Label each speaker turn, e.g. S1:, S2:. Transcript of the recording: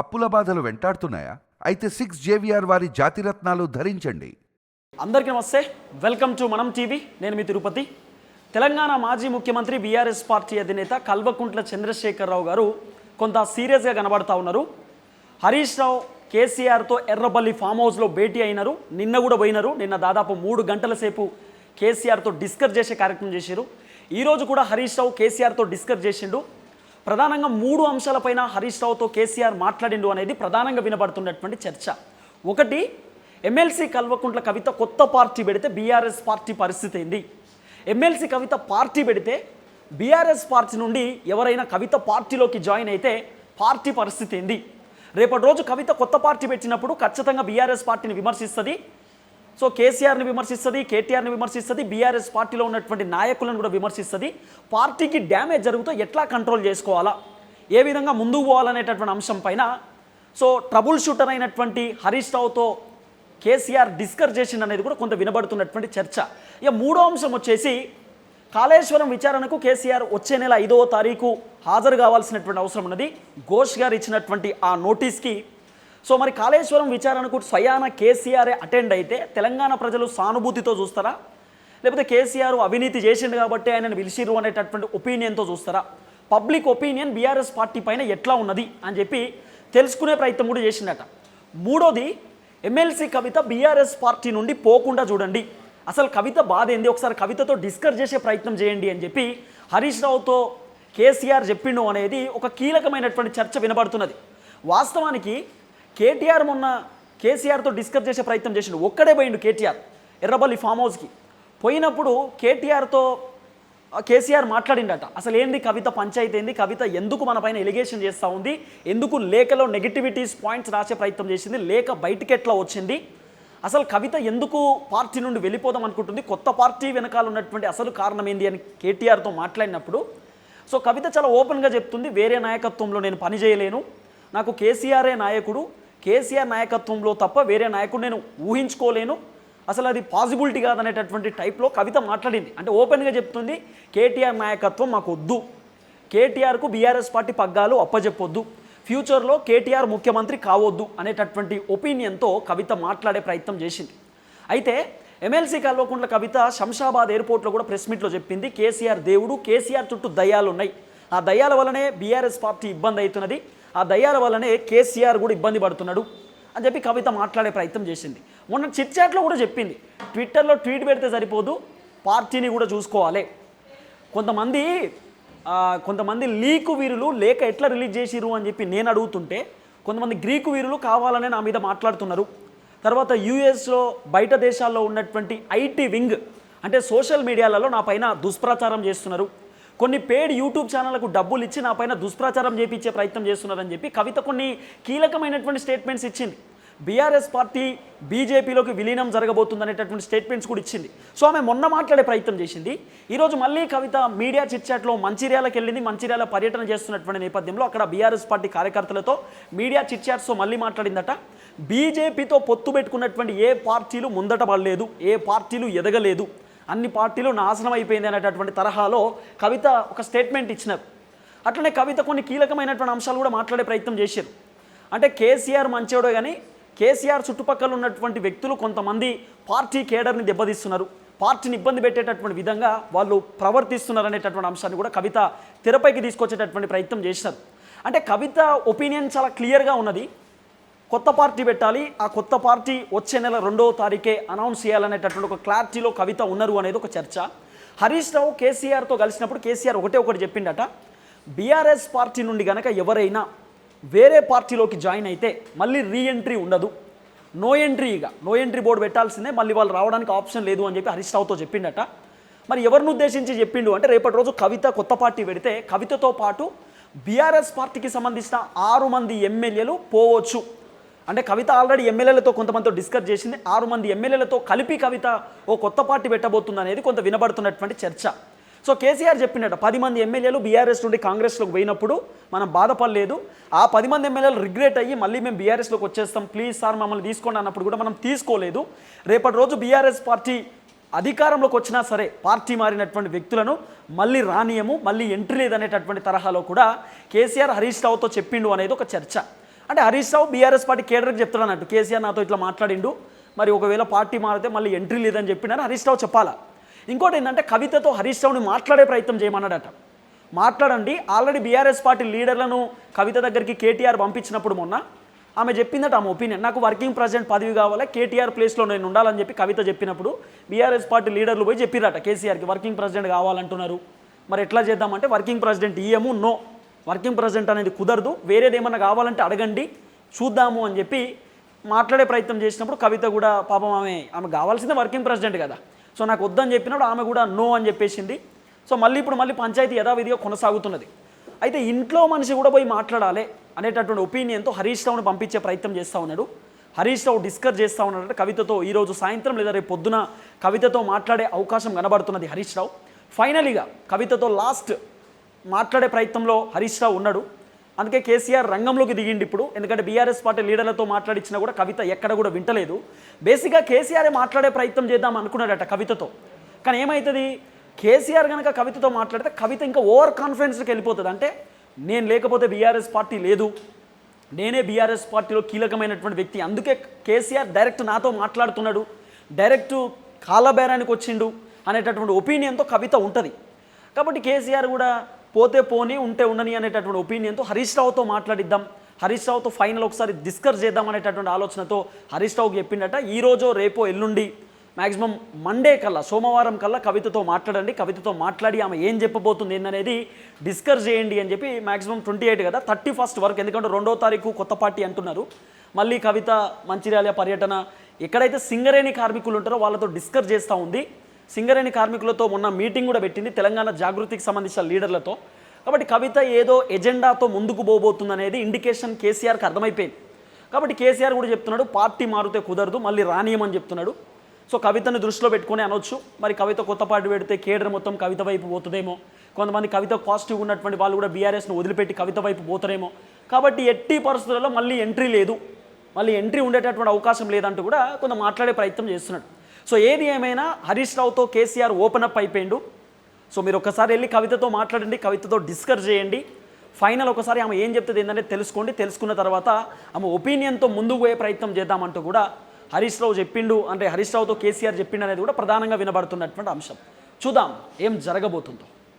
S1: అప్పుల బాధలు వెంటాడుతున్నాయా? అయితే సిక్స్ జేవిఆర్ వారి జాతిరత్నాలు ధరించండి.
S2: అందరికీ నమస్తే. Welcome to Manam TV. నేను మీ తిరుపతి. తెలంగాణ మాజీ ముఖ్యమంత్రి బీఆర్ఎస్ పార్టీ అధినేత కల్వకుంట్ల చంద్రశేఖరరావు గారు కొంత సీరియస్గా కనబడతా ఉన్నారు. హరీష్ రావు కేసీఆర్తో ఎర్రబల్లి ఫామ్ హౌస్లో భేటీ అయినారు. నిన్న కూడా పోయినారు. నిన్న దాదాపు మూడు గంటల సేపు కేసీఆర్తో డిస్కస్ చేసే కార్యక్రమం చేశారు. ఈరోజు కూడా హరీష్ రావు కేసీఆర్తో డిస్కస్ చేసిండు. ప్రధానంగా మూడు అంశాలపైన హరీష్ రావుతో కేసీఆర్ మాట్లాడిండు అనేది ప్రధానంగా వినబడుతున్నటువంటి చర్చ. ఒకటి ఎమ్మెల్సీ కల్వకుంట్ల కవిత కొత్త పార్టీ పెడితే బీఆర్ఎస్ పార్టీ పరిస్థితి ఏంది? ఎమ్మెల్సీ కవిత పార్టీ పెడితే బీఆర్ఎస్ పార్టీ నుండి ఎవరైనా కవిత పార్టీలోకి జాయిన్ అయితే పార్టీ పరిస్థితి ఏంది? రేపటి రోజు కవిత కొత్త పార్టీ పెట్టినప్పుడు ఖచ్చితంగా బీఆర్ఎస్ పార్టీని విమర్శిస్తుంది. సో కేసీఆర్ని విమర్శిస్తుంది కేటీఆర్ని విమర్శిస్తుంది బీఆర్ఎస్ పార్టీలో ఉన్నటువంటి నాయకులను కూడా విమర్శిస్తుంది. పార్టీకి డ్యామేజ్ జరుగుతూ ఎట్లా కంట్రోల్ చేసుకోవాలా? ఏ విధంగా ముందుకు పోవాలనేటటువంటి అంశం పైన సో ట్రబుల్ షూటర్ అయినటువంటి హరీష్ రావుతో కేసీఆర్ డిస్కస్ చేసింది అనేది కూడా కొంత వినబడుతున్నటువంటి చర్చ. ఇక మూడో అంశం వచ్చేసి కాళేశ్వరం విచారణకు కేసీఆర్ వచ్చే నెల ఐదవ తారీఖు హాజరు కావాల్సినటువంటి అవసరం ఉన్నది. ఘోష్ గారు ఇచ్చినటువంటి ఆ నోటీస్కి సో మరి కాళేశ్వరం విచారణకు స్వయాన కేసీఆర్ అటెండ్ అయితే తెలంగాణ ప్రజలు సానుభూతితో చూస్తారా? లేకపోతే కేసీఆర్ అవినీతి చేసిండు కాబట్టి ఆయనను పిలిచిర్రు అనేటటువంటి ఒపీనియన్తో చూస్తారా? పబ్లిక్ ఒపీనియన్ బీఆర్ఎస్ పార్టీ పైన ఎట్లా ఉన్నది అని చెప్పి తెలుసుకునే ప్రయత్నం కూడా చేసిండట. మూడోది ఎమ్మెల్సీ కవిత బీఆర్ఎస్ పార్టీ నుండి పోకుండా చూడండి. అసలు కవిత బాధ ఏంది ఒకసారి కవితతో డిస్కస్ చేసే ప్రయత్నం చేయండి అని చెప్పి హరీష్ రావుతో కేసీఆర్ చెప్పిండు అనేది ఒక కీలకమైనటువంటి చర్చ వినబడుతున్నది. వాస్తవానికి కేటీఆర్ మొన్న కేసీఆర్తో డిస్కస్ చేసే ప్రయత్నం చేసిండు. ఒక్కడే పోయిండు కేటీఆర్ ఎర్రబల్లి ఫామ్ హౌస్కి. పోయినప్పుడు కేటీఆర్తో కేసీఆర్ మాట్లాడిండట. అసలు ఏంది కవిత పంచాయతీ ఏంది? కవిత ఎందుకు మన పైన ఎలిగేషన్ చేస్తూ ఉంది? ఎందుకు లేఖలో నెగిటివిటీస్ పాయింట్స్ రాసే ప్రయత్నం చేసింది? లేఖ బయటికి ఎట్లా వచ్చింది? అసలు కవిత ఎందుకు పార్టీ నుండి వెళ్ళిపోదాం అనుకుంటుంది? కొత్త పార్టీ వెనకాల ఉన్నటువంటి అసలు కారణం ఏంది అని కేటీఆర్తో మాట్లాడినప్పుడు సో కవిత చాలా ఓపెన్గా చెప్తుంది వేరే నాయకత్వంలో నేను పని చేయలేను నాకు కేసీఆరే నాయకుడు కేసీఆర్ నాయకత్వంలో తప్ప వేరే నాయకుడు నేను ఊహించుకోలేను. అసలు అది పాసిబిలిటీ కాదనేటటువంటి టైప్లో కవిత మాట్లాడింది. అంటే ఓపెన్గా చెప్తుంది కేటీఆర్ నాయకత్వం మాకు వద్దు. కేటీఆర్కు బీఆర్ఎస్ పార్టీ పగ్గాలు అప్పజెప్పొద్దు. ఫ్యూచర్లో కేటీఆర్ ముఖ్యమంత్రి కావద్దు అనేటటువంటి ఒపీనియన్తో కవిత మాట్లాడే ప్రయత్నం చేసింది. అయితే ఎమ్మెల్సీ కల్వకుంట్ల కవిత శంషాబాద్ ఎయిర్పోర్ట్లో కూడా ప్రెస్ మీట్లో చెప్పింది కేసీఆర్ దేవుడు కేసీఆర్ చుట్టూ దయ్యాలు ఉన్నాయి ఆ దయ్యాల వల్లనే బీఆర్ఎస్ పార్టీ ఇబ్బంది అవుతున్నది. ఆ దయ్యాల వల్లనే కేసీఆర్ కూడా ఇబ్బంది పడుతున్నాడు అని చెప్పి కవిత మాట్లాడే ప్రయత్నం చేసింది. మొన్న చిట్చాట్లో కూడా చెప్పింది. ట్విట్టర్లో ట్వీట్ పెడితే సరిపోదు పార్టీని కూడా చూసుకోవాలి. కొంతమంది కొంతమంది లీకు వీరులు లేక ఎట్లా రిలీజ్ చేసిరు అని చెప్పి నేను అడుగుతుంటే కొంతమంది గ్రీకు వీరులు కావాలనే నా మీద మాట్లాడుతున్నారు. తర్వాత యూఎస్లో బయట దేశాల్లో ఉన్నటువంటి ఐటీ వింగ్ అంటే సోషల్ మీడియాలలో నా పైన దుష్ప్రచారం చేస్తున్నారు. కొన్ని పేడ్ యూట్యూబ్ ఛానళ్ళకు డబ్బులు ఇచ్చి నా పైన దుష్ప్రచారం చేపించే ప్రయత్నం చేస్తున్నారని చెప్పి కవిత కొన్ని కీలకమైనటువంటి స్టేట్మెంట్స్ ఇచ్చింది. బీఆర్ఎస్ పార్టీ బీజేపీలోకి విలీనం జరగబోతుందనేటటువంటి స్టేట్మెంట్స్ కూడా ఇచ్చింది. సో ఆమె మొన్న మాట్లాడే ప్రయత్నం చేసింది. ఈరోజు మళ్ళీ కవిత మీడియా చిట్చాట్లో మంచిర్యాలకు వెళ్ళింది మంచిర్యాల పర్యటన చేస్తున్నటువంటి నేపథ్యంలో అక్కడ బీఆర్ఎస్ పార్టీ కార్యకర్తలతో మీడియా చిట్చాట్స్తో మళ్ళీ మాట్లాడిందట. బీజేపీతో పొత్తు పెట్టుకున్నటువంటి ఏ పార్టీలు ముందట పడలేదు ఏ పార్టీలు ఎదగలేదు. అన్ని పార్టీలు నాశనం అయిపోయింది అనేటటువంటి తరహాలో కవిత ఒక స్టేట్మెంట్ ఇచ్చినారు. అట్లనే కవిత కొన్ని కీలకమైనటువంటి అంశాలు కూడా మాట్లాడే ప్రయత్నం చేశారు. అంటే కేసీఆర్ మంచోడే కానీ కేసీఆర్ చుట్టుపక్కల ఉన్నటువంటి వ్యక్తులు కొంతమంది పార్టీ కేడర్ని దెబ్బతీస్తున్నారు. పార్టీని ఇబ్బంది పెట్టేటటువంటి విధంగా వాళ్ళు ప్రవర్తిస్తున్నారు అనేటటువంటి అంశాన్ని కూడా కవిత తెరపైకి తీసుకొచ్చేటటువంటి ప్రయత్నం చేశారు. అంటే కవిత ఒపీనియన్ చాలా క్లియర్గా ఉన్నది. కొత్త పార్టీ పెట్టాలి. ఆ కొత్త పార్టీ వచ్చే నెల రెండవ తారీఖే అనౌన్స్ చేయాలనేటటువంటి ఒక క్లారిటీలో కవిత ఉన్నారు అనేది ఒక చర్చ. హరీష్ రావు కేసీఆర్తో కలిసినప్పుడు కేసీఆర్ ఒకటే ఒకటి చెప్పిండట బీఆర్ఎస్ పార్టీ నుండి గనక ఎవరైనా వేరే పార్టీలోకి జాయిన్ అయితే మళ్ళీ రీ ఎంట్రీ ఉండదు. నో ఎంట్రీ ఇక. నో ఎంట్రీ బోర్డు పెట్టాల్సిందే మళ్ళీ వాళ్ళు రావడానికి ఆప్షన్ లేదు అని చెప్పి హరీష్ రావుతో చెప్పిండట. మరి ఎవరిని ఉద్దేశించి చెప్పిండు అంటే రేపటి రోజు కవిత కొత్త పార్టీ పెడితే కవితతో పాటు బీఆర్ఎస్ పార్టీకి సంబంధించిన ఆరు మంది ఎమ్మెల్యేలు పోవచ్చు. అంటే కవిత ఆల్రెడీ ఎమ్మెల్యేలతో కొంతమందితో డిస్కస్ చేసింది. ఆరు మంది ఎమ్మెల్యేలతో కలిపి కవిత ఓ కొత్త పార్టీ పెట్టబోతుంది అనేది కొంత వినబడుతున్నటువంటి చర్చ. సో కేసీఆర్ చెప్పినట్టు పది మంది ఎమ్మెల్యేలు బీఆర్ఎస్ నుండి కాంగ్రెస్లోకి పోయినప్పుడు మనం బాధపడలేదు. ఆ పది మంది ఎమ్మెల్యేలు రిగ్రెట్ అయ్యి మళ్ళీ మేము బీఆర్ఎస్లోకి వచ్చేస్తాం. ప్లీజ్ సార్ మమ్మల్ని తీసుకోండి అన్నప్పుడు కూడా మనం తీసుకోలేదు. రేపటి రోజు బీఆర్ఎస్ పార్టీ అధికారంలోకి వచ్చినా సరే పార్టీ మారినటువంటి వ్యక్తులను మళ్ళీ రానియము మళ్ళీ ఎంట్రీ లేదనేటటువంటి తరహాలో కూడా కేసీఆర్ హరీష్ రావుతో చెప్పిండు అనేది ఒక చర్చ. అంటే హరీష్ రావు బీఆర్ఎస్ పార్టీ కేడర్కి చెప్తాడు అన్నట్టు కేసీఆర్ నాతో ఇట్లా మాట్లాడిండు మరి ఒకవేళ పార్టీ మారితే మళ్ళీ ఎంట్రీ లేదని చెప్పినారు హరీష్ రావు చెప్పాలా? ఇంకోటి ఏంటంటే కవితతో హరీష్ రావుని మాట్లాడే ప్రయత్నం చేయమన్నాడట. మాట్లాడండి ఆల్రెడీ బీఆర్ఎస్ పార్టీ లీడర్లను కవిత దగ్గరికి కేటీఆర్ పంపించినప్పుడు మొన్న ఆమె చెప్పిందట ఆమె ఒపీనియన్ నాకు వర్కింగ్ ప్రెసిడెంట్ పదవి కావాలి కేటీఆర్ ప్లేస్లో నేను ఉండాలని చెప్పి కవిత చెప్పినప్పుడు బీఆర్ఎస్ పార్టీ లీడర్లు పోయి చెప్పిరట కేసీఆర్కి వర్కింగ్ ప్రెసిడెంట్ కావాలంటున్నారు. మరి ఎట్లా చేద్దామంటే వర్కింగ్ ప్రెసిడెంట్ ఇయ్యము నో. వర్కింగ్ ప్రెసిడెంట్ అనేది కుదరదు. వేరేది ఏమన్నా కావాలంటే అడగండి. చూద్దాము అని చెప్పి మాట్లాడే ప్రయత్నం చేసినప్పుడు కవిత కూడా పాపం ఆమె ఆమె కావాల్సిందే వర్కింగ్ ప్రెసిడెంట్ కదా. సో నాకు వద్దని చెప్పినప్పుడు ఆమె కూడా నో అని చెప్పేసింది. సో మళ్ళీ ఇప్పుడు మళ్ళీ పంచాయతీ యథావిధిగా కొనసాగుతున్నది. అయితే ఇంట్లో మనిషి కూడా పోయి మాట్లాడాలి అనేటటువంటి ఒపీనియన్తో హరీష్ రావుని పంపించే ప్రయత్నం చేస్తూ ఉన్నాడు. హరీష్ రావు డిస్కస్ చేస్తూ ఉన్నాడు కవితతో ఈరోజు సాయంత్రం లేదా రేపు పొద్దున కవితతో మాట్లాడే అవకాశం కనబడుతున్నది హరీష్ రావు. ఫైనలీగా కవితతో లాస్ట్ మాట్లాడే ప్రయత్నంలో హరీష్ రావు ఉన్నాడు. అందుకే కేసీఆర్ రంగంలోకి దిగిండి ఇప్పుడు. ఎందుకంటే బీఆర్ఎస్ పార్టీ లీడర్లతో మాట్లాడించినా కూడా కవిత ఎక్కడ కూడా వింటలేదు. బేసిక్గా కేసీఆర్ మాట్లాడే ప్రయత్నం చేద్దాం అనుకున్నాడట కవితతో. కానీ ఏమవుతుంది కేసీఆర్ కనుక కవితతో మాట్లాడితే కవిత ఇంకా ఓవర్ కాన్ఫిడెన్స్కి వెళ్ళిపోతుంది. అంటే నేను లేకపోతే బీఆర్ఎస్ పార్టీ లేదు. నేనే బీఆర్ఎస్ పార్టీలో కీలకమైనటువంటి వ్యక్తి. అందుకే కేసీఆర్ డైరెక్ట్ నాతో మాట్లాడుతున్నాడు. డైరెక్ట్ కాలబేరానికి వచ్చిండు అనేటటువంటి ఒపీనియన్తో కవిత ఉంటుంది. కాబట్టి కేసీఆర్ కూడా పోతే పోనీ ఉంటే ఉండని అనేటటువంటి ఒపీనియన్తో హరీష్ రావుతో మాట్లాడిద్దాం. హరీష్ రావుతో ఫైనల్ ఒకసారి డిస్కస్ చేద్దాం అనేటటువంటి ఆలోచనతో హరీష్ రావుకి చెప్పిండట ఈరోజు రేపో ఎల్లుండి మ్యాక్సిమం మండే కల్లా సోమవారం కల్లా కవితతో మాట్లాడండి కవితతో మాట్లాడి ఆమె ఏం చెప్పబోతుంది ఏందనేది డిస్కస్ చేయండి అని చెప్పి మ్యాక్సిమం ట్వంటీ ఎయిట్ కదా థర్టీ ఫస్ట్ వరకు ఎందుకంటే రెండో తారీఖు కొత్త పార్టీ అంటున్నారు. మళ్ళీ కవిత మంచిర్యాల పర్యటన ఎక్కడైతే సింగరేణి కార్మికులు ఉంటారో వాళ్ళతో డిస్కస్ చేస్తూ ఉంది. సింగరేణి కార్మికులతో మొన్న మీటింగ్ కూడా పెట్టింది తెలంగాణ జాగృతికి సంబంధించిన లీడర్లతో. కాబట్టి కవిత ఏదో ఎజెండాతో ముందుకు పోబోతుంది అనేది ఇండికేషన్ కేసీఆర్కి అర్థమైపోయింది. కాబట్టి కేసీఆర్ కూడా చెప్తున్నాడు పార్టీ మారితే కుదరదు మళ్ళీ రానియమని చెప్తున్నాడు. సో కవితను దృష్టిలో పెట్టుకొని అనొచ్చు. మరి కవిత కొత్త పార్టీ పెడితే కేడర్ మొత్తం కవిత వైపు పోతుందేమో. కొంతమంది కవిత పాజిటివ్ ఉన్నటువంటి వాళ్ళు కూడా బీఆర్ఎస్ను వదిలిపెట్టి కవిత వైపు పోతారేమో. కాబట్టి ఎట్టి పరిస్థితులలో మళ్ళీ ఎంట్రీ లేదు. మళ్ళీ ఎంట్రీ ఉండేటటువంటి అవకాశం లేదంటూ కూడా కొంత మాట్లాడే ప్రయత్నం చేస్తున్నాడు. సో ఏది ఏమైనా హరీష్ రావుతో కేసీఆర్ ఓపెన్ అప్ అయిపోయిండు. సో మీరు ఒకసారి వెళ్ళి కవితతో మాట్లాడండి కవితతో డిస్కస్ చేయండి. ఫైనల్ ఒకసారి ఆమె ఏం చెప్తుంది ఏంటంటే తెలుసుకోండి. తెలుసుకున్న తర్వాత ఆమె ఒపీనియన్తో ముందుకు పోయే ప్రయత్నం చేద్దామంటూ కూడా హరీష్ రావు చెప్పిండు అంటే హరీష్ రావుతో కేసీఆర్ చెప్పిండు అనేది కూడా ప్రధానంగా వినబడుతున్నటువంటి అంశం. చూద్దాం ఏం జరగబోతుందో.